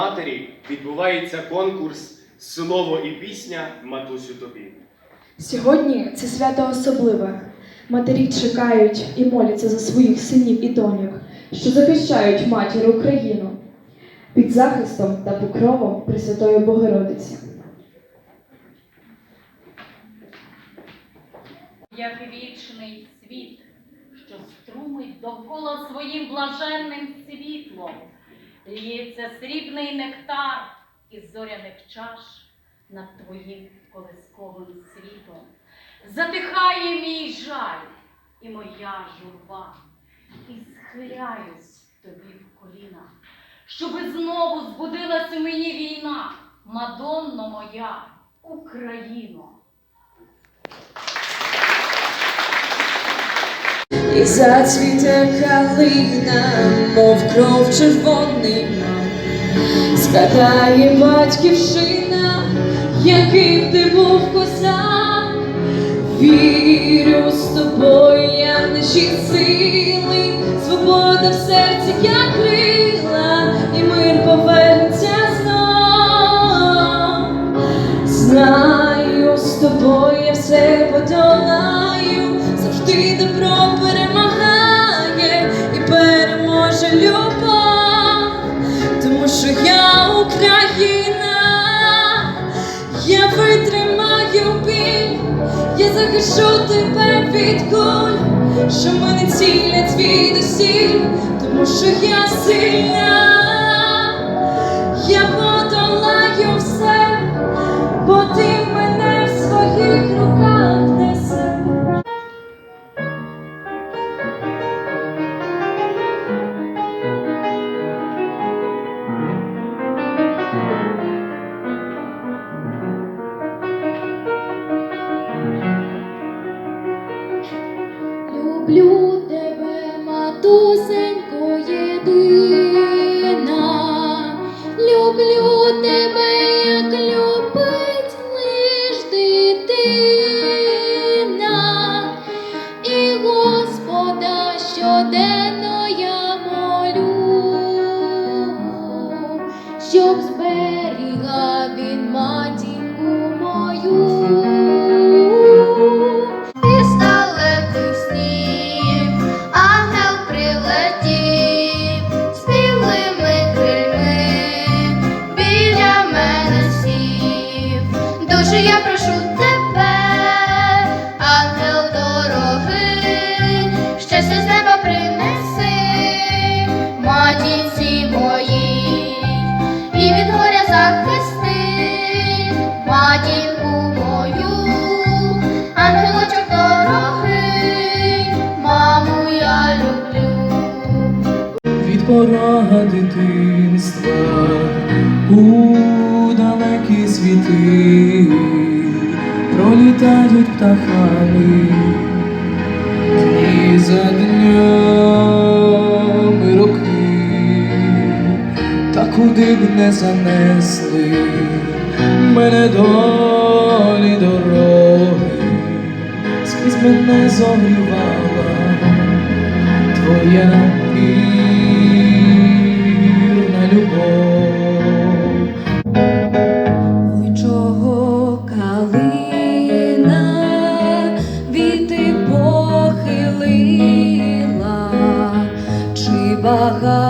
матері відбувається конкурс Слово і пісня Матусю тобі. Сьогодні це свято особливе. Матері чекають і моляться за своїх синів і доньок, що захищають матір Україну під захистом та покровом Пресвятої Богородиці. як вічний світ, що струмить довкола своїм блаженним світлом, ліється срібний нектар із зоряних чаш над твоїм колисковим світом. Затихає мій жаль і моя журба, і схиляюсь тобі в коліна, щоби знову збудилась у мені війна, Мадонно моя, Україно. І зацвіте калина, мов кров червоний мак. Згадає батьківщина, яким ти був козак. Вірю з тобою, я наші сили, свобода в серці, як крила, і мир повернеться знов. Знаю, з тобою я все подолаю, захищу тебе від куль, що мене цілять звідусіль, тому що я сильна, щоб зберігав він матінку мою. Порога дитинства у далекі світи. Пролітають птахами дні за днями роки, та куди б не занесли мене долі дороги, скрізь мене зогрівала твоя baga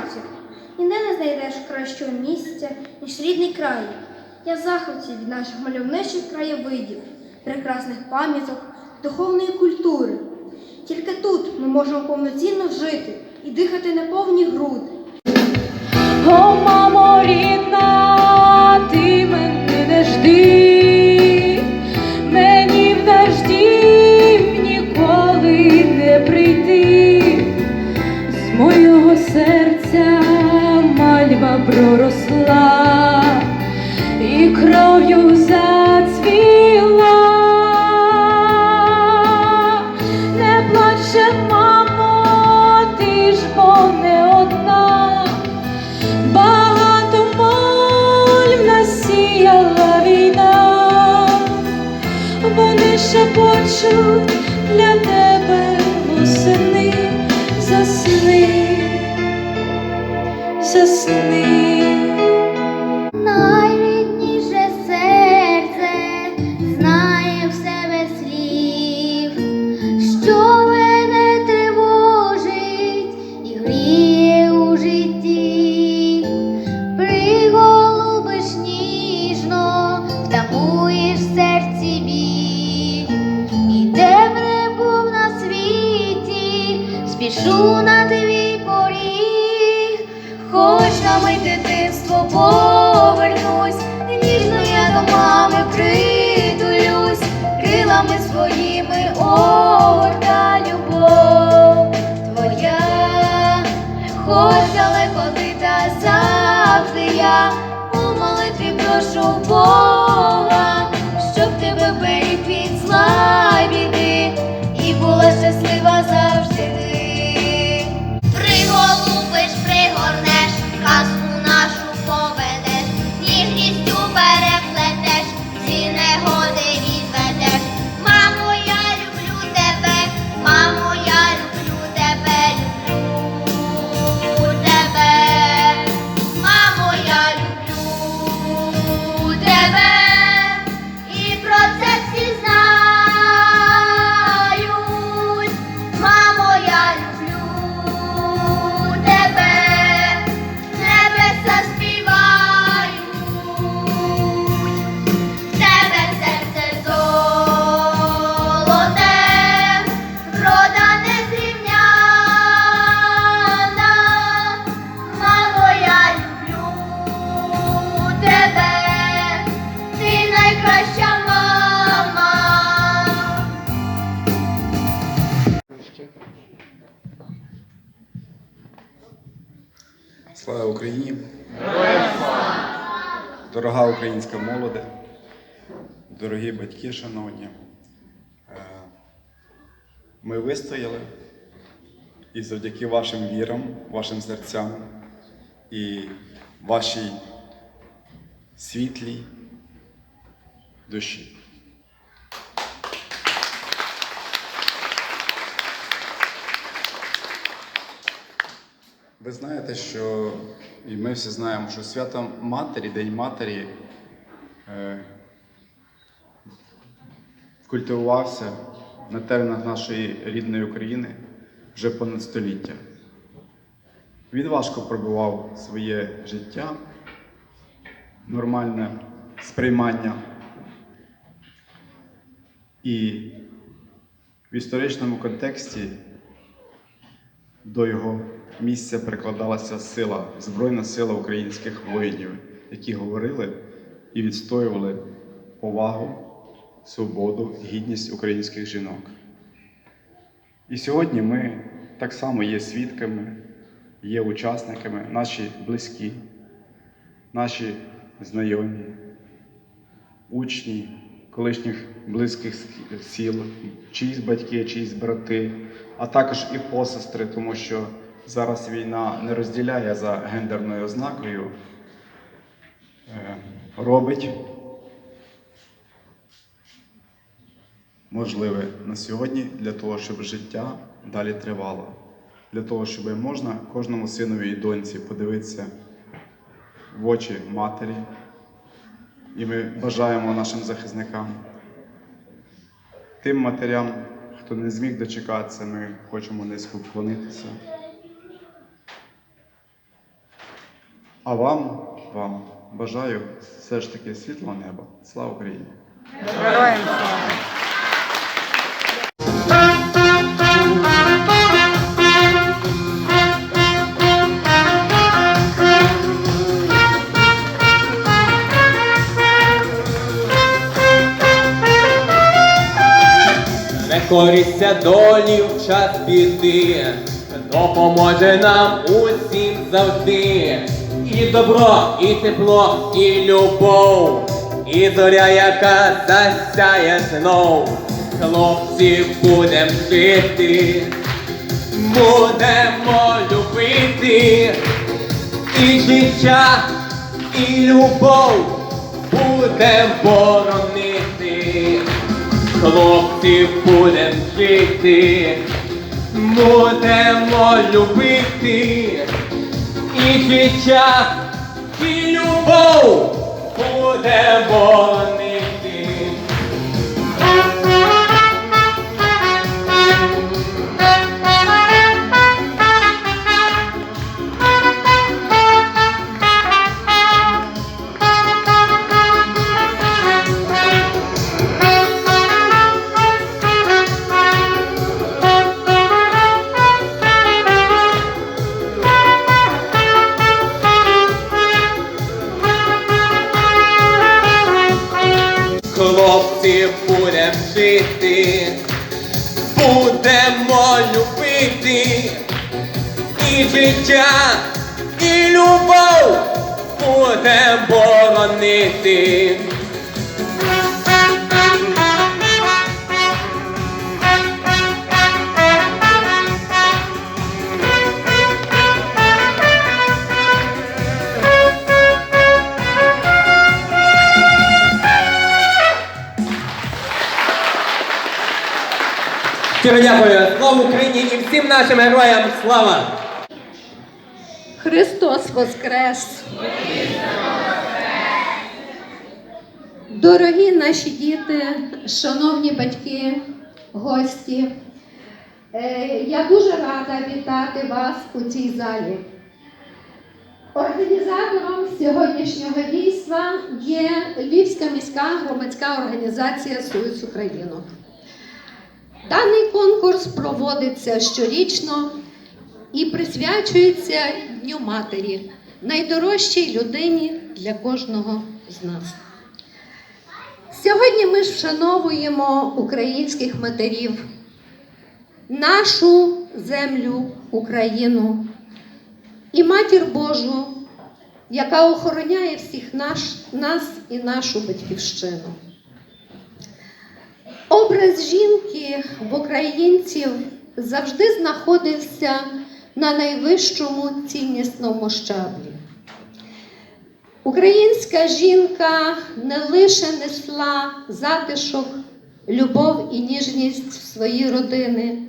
друга Ніде не знайдеш кращого місця, ніж рідний край. Я в від наших мальовничих краєвидів, прекрасних пам'яток, духовної культури. Тільки тут ми можемо повноцінно жити і дихати на повні груди. Спішу на твій поріг. Хоч на мить дитинство повернусь, ніжно я до мами притулюсь, крилами своїми огорта любов твоя, хоч далеко ти та завжди я у молитві прошу Бога, щоб тебе беріг від зла біди, і була щаслива завжди українська молоде, дорогі батьки, шановні, е, ми вистояли і завдяки вашим вірам, вашим серцям і вашій світлій душі. Ви знаєте, що і ми всі знаємо, що свято Матері, День Матері культивувався на теренах нашої рідної України вже понад століття. Він важко пробував своє життя, нормальне сприймання. І в історичному контексті до його місця прикладалася сила, Збройна сила українських воїнів, які говорили і відстоювали повагу, свободу, гідність українських жінок. І сьогодні ми так само є свідками, є учасниками, наші близькі, наші знайомі, учні колишніх близьких сіл, чиїсь батьки, чиїсь брати, а також і посестри, тому що зараз війна не розділяє за гендерною ознакою, е, робить можливе на сьогодні для того, щоб життя далі тривало, для того, щоб можна кожному синові і доньці подивитися в очі матері. І ми бажаємо нашим захисникам, тим матерям, хто не зміг дочекатися, ми хочемо низько вклонитися. А вам, вам бажаю все ж таки світлого неба. Слава Україні! Не корися долі в час біди, допоможе нам усім завжди. І добро, і тепло, і любов, і зоря, яка засяє знов. Хлопці, будем жити, будемо любити, і життя, і любов будем боронити. Хлопці, будем жити, будемо любити, і життя, і любов буде боронити. Щиро дякую. Слава Україні і всім нашим героям слава! Христос Воскрес! Дорогі наші діти, шановні батьки, гості, е, я дуже рада вітати вас у цій залі. Організатором сьогоднішнього дійства є Львівська міська громадська організація Союз Українок. Даний конкурс проводиться щорічно і присвячується Дню Матері, найдорожчій людині для кожного з нас. Сьогодні ми вшановуємо українських матерів, нашу землю, Україну і Матір Божу, яка охороняє всіх наш, нас і нашу батьківщину. Образ жінки в українців завжди знаходився на найвищому ціннісному щаблі. Українська жінка не лише несла затишок, любов і ніжність в свої родини.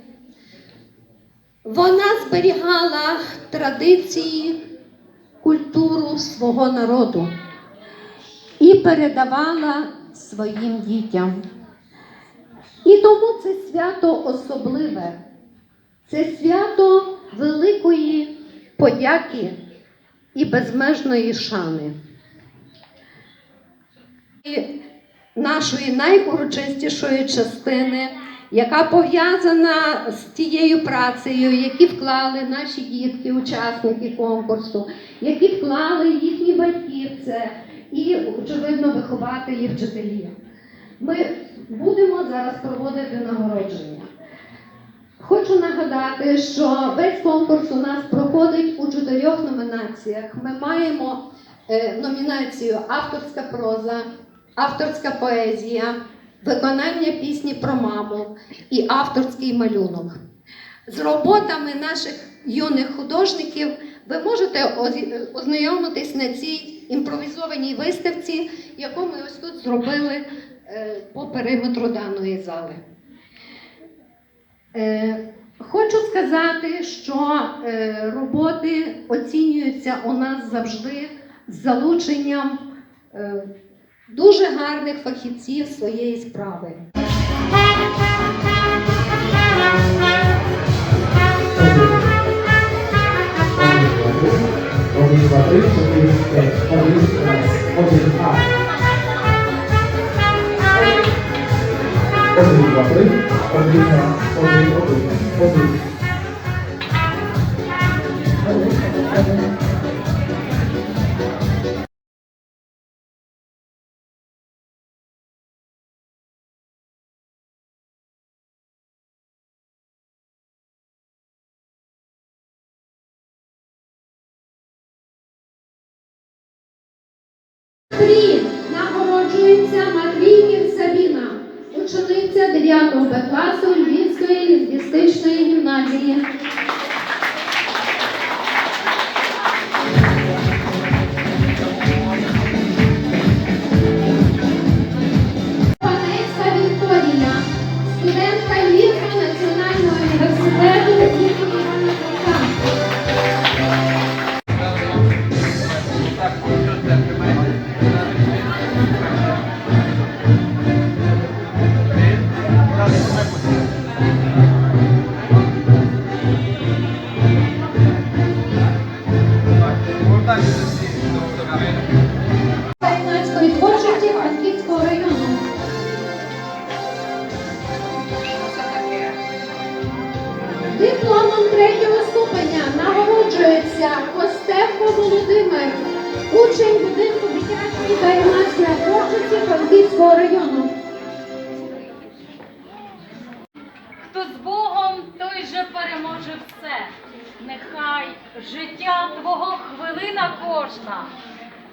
Вона зберігала традиції, культуру свого народу і передавала своїм дітям. І тому це свято особливе, це свято великої подяки і безмежної шани. І нашої найурочистішої частини, яка пов'язана з тією працею, які вклали наші дітки, учасники конкурсу, які вклали їхні це, і, очевидно, вихователі, вчителі. Ми будемо зараз проводити нагородження. Хочу нагадати, що весь конкурс у нас проходить у чотирьох номінаціях. Ми маємо е, номінацію авторська проза, авторська поезія, виконання пісні про маму і авторський малюнок. З роботами наших юних художників ви можете ознайомитись на цій імпровізованій виставці, яку ми ось тут зробили по периметру даної зали. Е, Хочу сказати, що е, роботи оцінюються у нас завжди з залученням е, дуже гарних фахівців своєї справи. Один, два, три, чотири, п'ять. Один, раз. Один, а. Odwróć łapy, odwróć na, odwróć, odwróć, odwróć. Привет! 9 класу Львівської лінгвістичної гімназії.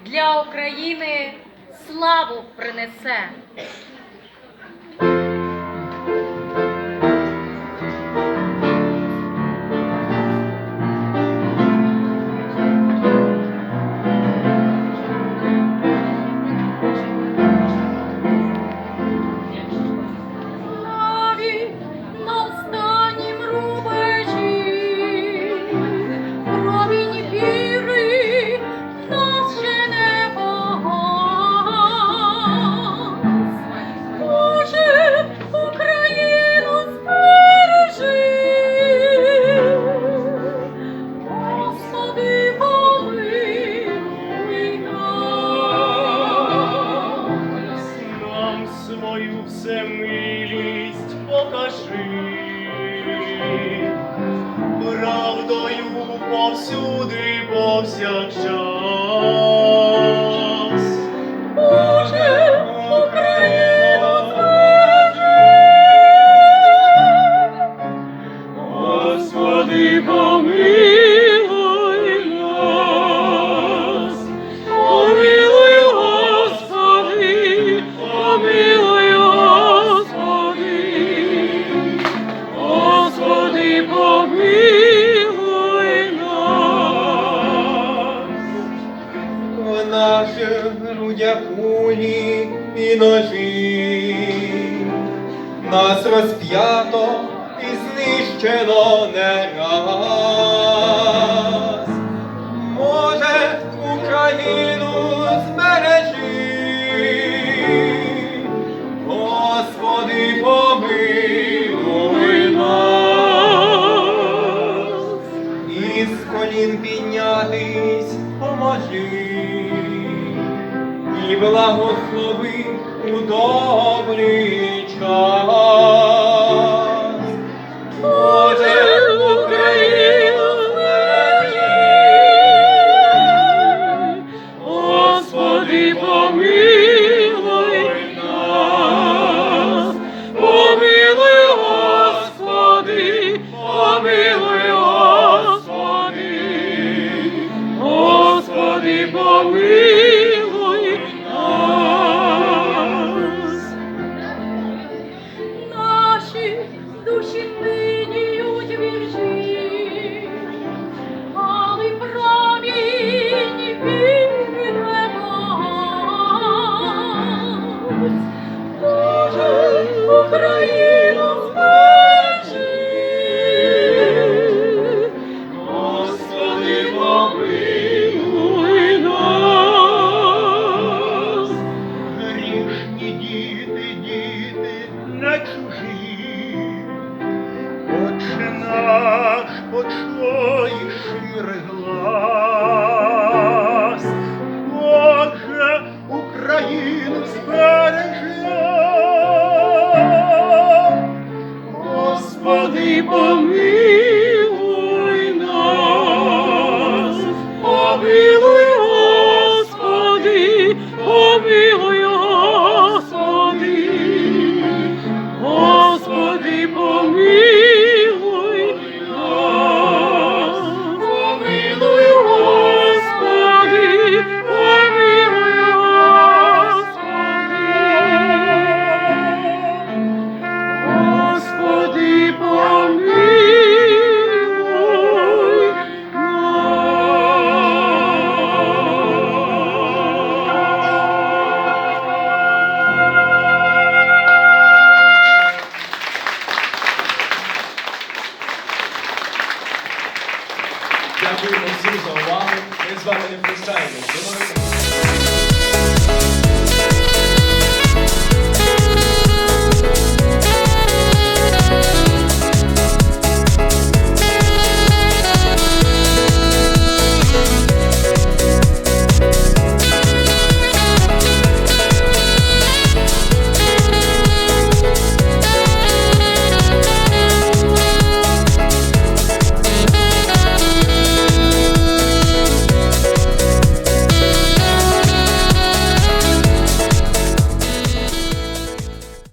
для України славу принесе. помилуй нас. в наших грудях кулі і ножі, нас розп'ято і знищено не. благослови у добрі. Thank you. Let's see. So, wow, this war meine Freestyle.